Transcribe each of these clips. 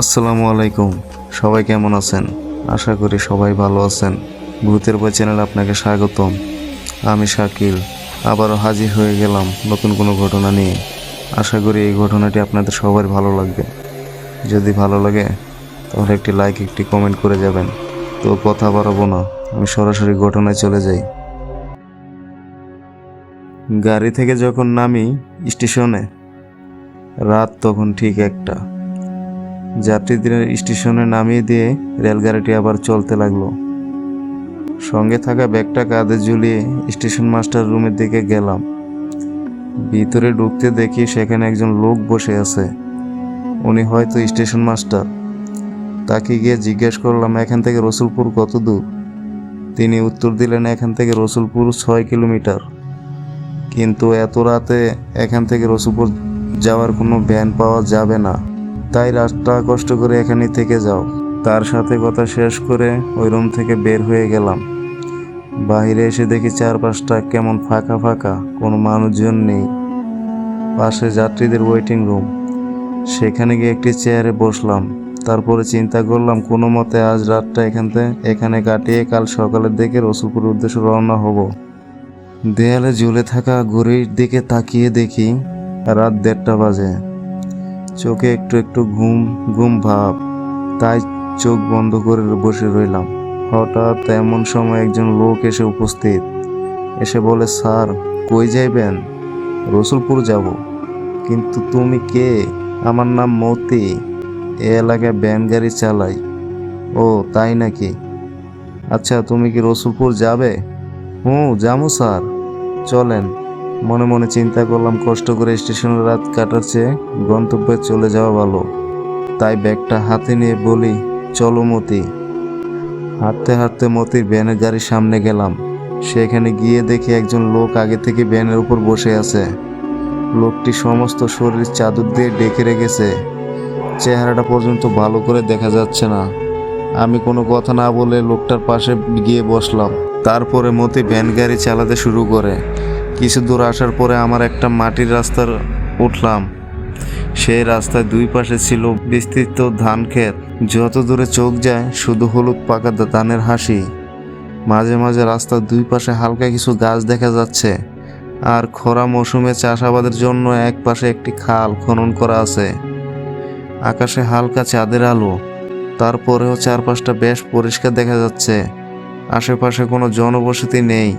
আসসালামু আলাইকুম। সবাই কেমন আছেন? আশা করি সবাই ভালো আছেন। ভূতের বই চ্যানেল আপনাকে স্বাগতম। আমি শাকিল। আবারও হাজির হয়ে গেলাম নতুন কোনো ঘটনা নিয়ে। আশা করি এই ঘটনাটি আপনাদের সবার ভালো লাগবে। যদি ভালো লাগে, তাহলে একটি লাইক একটি কমেন্ট করে যাবেন। তো কথা বাড়াবো না, আমি সরাসরি ঘটনায় চলে যাই। গাড়ি থেকে যখন নামি স্টেশনে, রাত তখন ঠিক একটা। যাত্রীদের স্টেশনে নামিয়ে দিয়ে রেলগাড়িটি আবার চলতে লাগল। সঙ্গে থাকা ব্যাগটা কাঁধে ঝুলিয়ে স্টেশন মাস্টার রুমের দিকে গেলাম। ভিতরে ঢুকতে দেখি সেখানে একজন লোক বসে আছে। উনি হয়তো স্টেশন মাস্টার। তাকে গিয়ে জিজ্ঞেস করলাম, এখান থেকে রসুলপুর কত দূর? তিনি উত্তর দিলেন, এখান থেকে রসুলপুর ছয় কিলোমিটার। কিন্তু এত রাতে এখান থেকে রসুলপুর যাওয়ার কোনো ভ্যান পাওয়া যাবে না। তাই রাতটা কষ্ট করে এখানে থেকে যাও। তার সাথে কথা শেষ করে ওই রুম থেকে বের হয়ে গেলাম। বাইরে এসে দেখি চারপাশটা কেমন ফাঁকা ফাঁকা, কোনো মানুষজন নেই। পাশে যাত্রীদের ওয়েটিং রুম সেখানে গিয়ে একটি চেয়ারে বসলাম। তারপরে চিন্তা করলাম, কোনো মতে আজ রাতটা এখান থেকে এখানে কাটিয়ে কাল সকালের দিকে রসুলপুর উদ্দেশ্যে রওনা হব। দেয়ালে ঝুলে থাকা ঘড়ির দিকে তাকিয়ে দেখি রাত দেড়টা বাজে। চোখে একটু একটু ঘুম ঘুম ভাব, তাই চোখ বন্ধ করে বসে রইলাম। হঠাৎ এমন সময় একজন লোক এসে উপস্থিত। এসে বলে, স্যার, কই যাইবেন? রসুলপুর যাব। কিন্তু তুমি কে? আমার নাম মতি। এ এলাকায় ব্যান গাড়ি চালাই। ও, তাই নাকি? আচ্ছা তুমি কি রসুলপুর যাবে? হুঁ যাব স্যার। চলেন। মনে মনে চিন্তা করলাম, কষ্ট করে স্টেশনে রাত কাটার চেয়ে গন্তব্যে চলে যাওয়া ভালো। তাই ব্যাগটা হাতে নিয়ে বলি, চলো মতি। হাঁটতে হাঁটতে মতির ভ্যানের গাড়ির সামনে গেলাম। সেখানে গিয়ে দেখি একজন লোক আগে থেকে ভ্যানের উপর বসে আছে। লোকটি সমস্ত শরীর চাদর দিয়ে ডেকে রেখেছে। চেহারাটা পর্যন্ত ভালো করে দেখা যাচ্ছে না। আমি কোনো কথা না বলে লোকটার পাশে গিয়ে বসলাম। তারপরে মতি ভ্যান গাড়ি চালাতে শুরু করে। কিছু দূর আসার পরে আমার একটা মাটির রাস্তার উঠলাম। সেই রাস্তায় দুই পাশে ছিল বিস্তৃত ধান ক্ষেত। যত দূরে চোখ যায়, শুধু হলুদ পাকা ধানের হাসি। মাঝে মাঝে রাস্তার দুই পাশে হালকা কিছু গাছ দেখা যাচ্ছে। আর খরা মৌসুমে চাষাবাদের জন্য এক পাশে একটি খাল খনন করা আছে। আকাশে হালকা চাঁদের আলো। তারপরেও চারপাশটা বেশ পরিষ্কার দেখা যাচ্ছে। আশেপাশে কোনো জনবসতি নেই।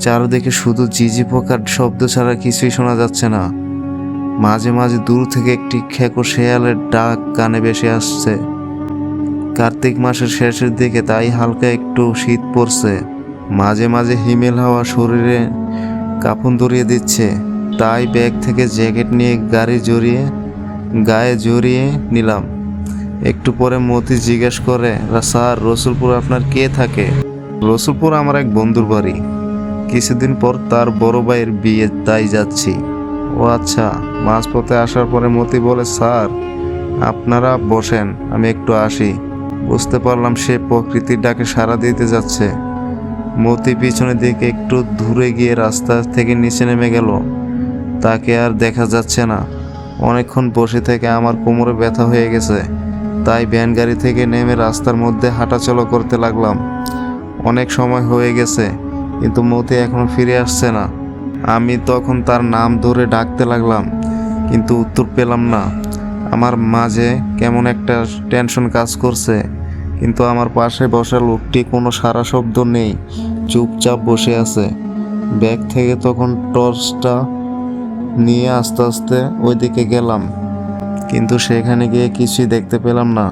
চারদিকে শুধু জিজি পোকার শব্দ ছাড়া কিছুই শোনা যাচ্ছে না। মাঝে মাঝে দূর থেকে একটি খেকো শেয়ালের ডাক কানে ভেসে আসছে। কার্তিক মাসের শেষের দিকে তাই হালকা একটু শীত পড়ছে। মাঝে মাঝে হিমেল হাওয়া শরীরে কাফন ধরিয়ে দিচ্ছে। তাই ব্যাগ থেকে জ্যাকেট নিয়ে গাড়ি জড়িয়ে, গায়ে জড়িয়ে নিলাম। একটু পরে মতি জিজ্ঞেস করে, স্যার, রসুলপুর আপনার কে থাকে? রসুলপুর আমার এক বন্ধুর বাড়ি। কিছুদিন পর তার বড় ভাইয়ের বিয়ে তাই যাচ্ছি। ও আচ্ছা মাঝপথে আসার পরে মতি বলে, স্যার, আপনারা বসেন, আমি একটু আসি। বুঝতে পারলাম সে প্রকৃতির ডাকে সাড়া দিতে যাচ্ছে। মতি পিছনের দিকে একটু দূরে গিয়ে রাস্তা থেকে নিচে নেমে গেল। তাকে আর দেখা যাচ্ছে না। অনেকক্ষণ বসে থেকে আমার কোমরে ব্যথা হয়ে গেছে। তাই ভ্যান গাড়ি থেকে নেমে রাস্তার মধ্যে হাঁটাচলা করতে লাগলাম। অনেক সময় হয়ে গেছে। কিন্তু মতি এখনও ফিরে আসছে না। আমি তখন তার নাম ধরে ডাকতে লাগলাম, কিন্তু উত্তর পেলাম না। আমার মাঝে কেমন একটা টেনশন কাজ করছে, কিন্তু আমার পাশে বসা লোকটি কোনো সারা শব্দ নেই, চুপচাপ বসে আছে। ব্যাগ থেকে তখন টর্চটা নিয়ে আস্তে আস্তে ওইদিকে গেলাম, কিন্তু সেখানে গিয়ে কিছুই দেখতে পেলাম না।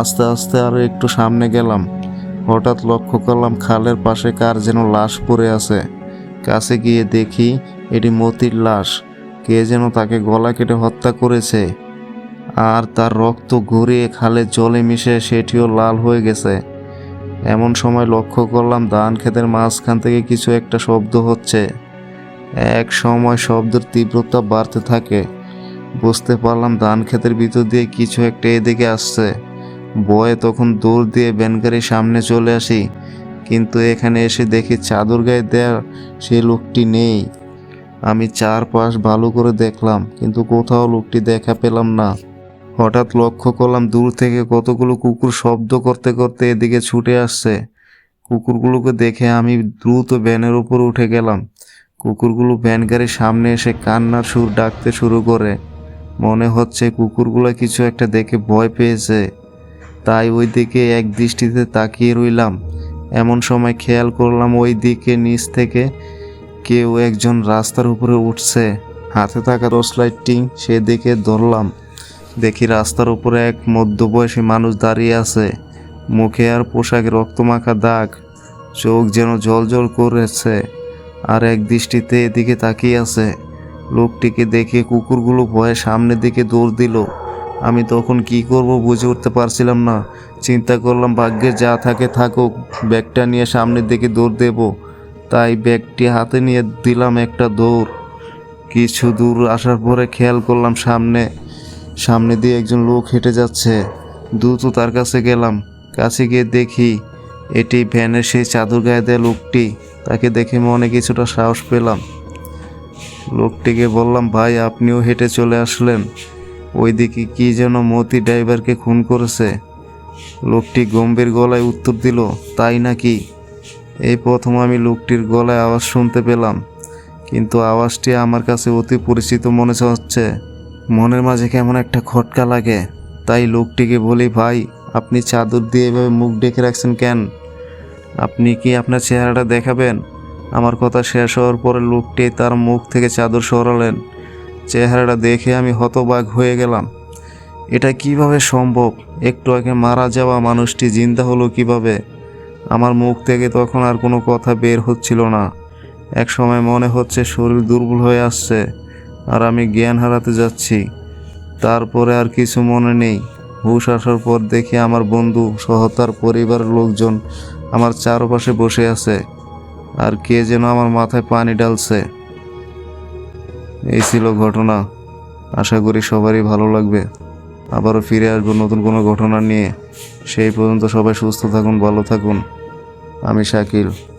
আস্তে আস্তে আরও একটু সামনে গেলাম। হঠাৎ লক্ষ্য করলাম খালের পাশে কার যেন লাশ পড়ে আছে। কাছে গিয়ে দেখি এটি মতির লাশ। কে যেন তাকে গলা কেটে হত্যা করেছে। আর তার রক্ত গড়িয়ে খালে জলে মিশে সেটিও লাল হয়ে গেছে। এমন সময় লক্ষ্য করলাম ধান ক্ষেতের মাঝখান থেকে কিছু একটা শব্দ হচ্ছে। এক সময় শব্দের তীব্রতা বাড়তে থাকে। বুঝতে পারলাম ধান ক্ষেতের ভিতর দিয়ে কিছু একটা এদিকে আসছে। বয়ে তখন দৌড় দিয়ে ব্যানগাড়ির সামনে চলে আসি, কিন্তু এখানে এসে দেখি চাদর গায়ে দেয়া সে লোকটি নেই। আমি চারপাশ ভালো করে দেখলাম, কিন্তু কোথাও লোকটি দেখা পেলাম না। হঠাৎ লক্ষ্য করলাম দূর থেকে কতগুলো কুকুর শব্দ করতে করতে এদিকে ছুটে আসছে। কুকুরগুলোকে দেখে আমি দ্রুত ভ্যানের উপর উঠে গেলাম। কুকুরগুলো ভ্যান গাড়ির সামনে এসে কান্নার সুর ডাকতে শুরু করে। মনে হচ্ছে কুকুরগুলো কিছু একটা দেখে ভয় পেয়েছে। তাই ওই দিকে এক দৃষ্টিতে তাকিয়ে রইলাম। এমন সময় খেয়াল করলাম ওই দিকে নিচ থেকে কেউ একজন রাস্তার উপরে উঠছে। হাতে থাকা টর্চলাইটটি সেদিকে ধরলাম। দেখি রাস্তার উপরে এক মধ্যবয়সী মানুষ দাঁড়িয়ে আছে। মুখে আর পোশাকে রক্তমাখা দাগ। চোখ যেন জল জল করেছে আর এক দৃষ্টিতে এদিকে তাকিয়ে আছে। লোকটিকে দেখে কুকুরগুলো ভয়ে সামনের দিকে দৌড় দিল। আমি তখন কি করব বুঝে উঠতে পারছিলাম না। চিন্তা করলাম, ভাগ্যে যা থাকে থাকুক, ব্যাগটা নিয়ে সামনের দিকে দৌড় দেব। তাই ব্যাগটি হাতে নিয়ে দিলাম একটা দৌড়। কিছু দূর আসার পরে খেয়াল করলাম সামনে সামনে দিয়ে একজন লোক হেঁটে যাচ্ছে। দ্রুত তার কাছে গেলাম। কাছে গিয়ে দেখি এটি ভ্যানের সেই চাদর গায়ে দেয় লোকটি। তাকে দেখে মনে কিছুটা সাহস পেলাম। লোকটিকে বললাম, ভাই, আপনিও হেঁটে চলে আসলেন। ওইদিকে কি যেন মতি ড্রাইভারকে খুন করেছে। লোকটি গম্ভীর গলায় উত্তর দিল, তাই নাকি? এই প্রথম আমি লোকটির গলায় আওয়াজ শুনতে পেলাম, কিন্তু আওয়াজটি আমার কাছে অতি পরিচিত মনে হচ্ছে। মনের মাঝে কেমন একটা খটকা লাগে। তাই লোকটিকে বলি, ভাই, আপনি চাদর দিয়ে এভাবে মুখ ডেকে রাখছেন কেন? আপনি কি আপনার চেহারাটা দেখাবেন? আমার কথা শেষ হওয়ার পরে লোকটি তার মুখ থেকে চাদর সরালেন। চেহারাটা দেখে আমি হতবাক হয়ে গেলাম। এটা কীভাবে সম্ভব? একটু আগে মারা যাওয়া মানুষটি জিন্দা হলো কীভাবে? আমার মুখ থেকে তখন আর কোনো কথা বের হচ্ছিল না। এক সময় মনে হচ্ছে শরীর দুর্বল হয়ে আসছে, আর আমি জ্ঞান হারাতে যাচ্ছি। তারপরে আর কিছু মনে নেই। হুশ আসার পর দেখি আমার বন্ধু সহ তার পরিবারের লোকজন আমার চারপাশে বসে আছে, আর কে যেন আমার মাথায় পানি ঢালছে। এই ছিল ঘটনা। আশা করি সবারই ভালো লাগবে। আবারও ফিরে আসব নতুন কোনো ঘটনা নিয়ে। সেই পর্যন্ত সবাই সুস্থ থাকুন, ভালো থাকুন। আমি শাকিল।